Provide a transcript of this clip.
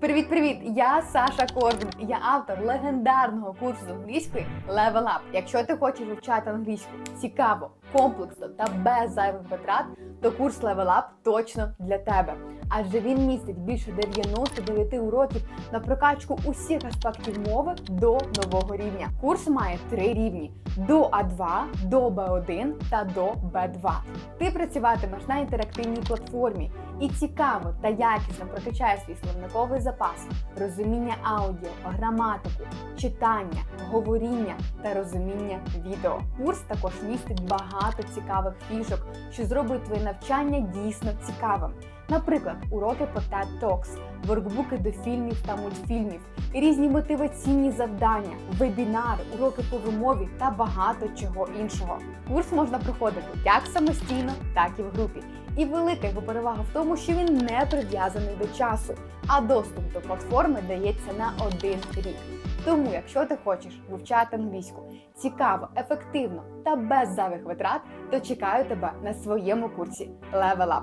Привіт-привіт! Я Саша Корбін. Я автор легендарного курсу з англійської Level Up. Якщо ти хочеш вивчати англійську цікаво, комплексно та без зайвих витрат, то курс Level Up точно для тебе. Адже він містить більше 99 уроків на прокачку усіх аспектів мови до нового рівня. Курс має три рівні: до А2, до Б1 та до Б2. Ти працюватимеш на інтерактивній платформі і цікаво та якісно прокачаєш свій словниковий запас, розуміння аудіо, граматику, читання, говоріння та розуміння відео. Курс також містить багато цікавих фішок, що зроблять твоє навчання дійсно цікавим. Наприклад, уроки по TED Talks, воркбуки до фільмів та мультфільмів, різні мотиваційні завдання, вебінари, уроки по вимові та багато чого іншого. Курс можна проходити як самостійно, так і в групі. І велика його перевага в тому, що він не прив'язаний до часу, а доступ до платформи дається на один рік. Тому, якщо ти хочеш вивчати англійську цікаво, ефективно та без зайвих витрат, то чекаю тебе на своєму курсі Level Up.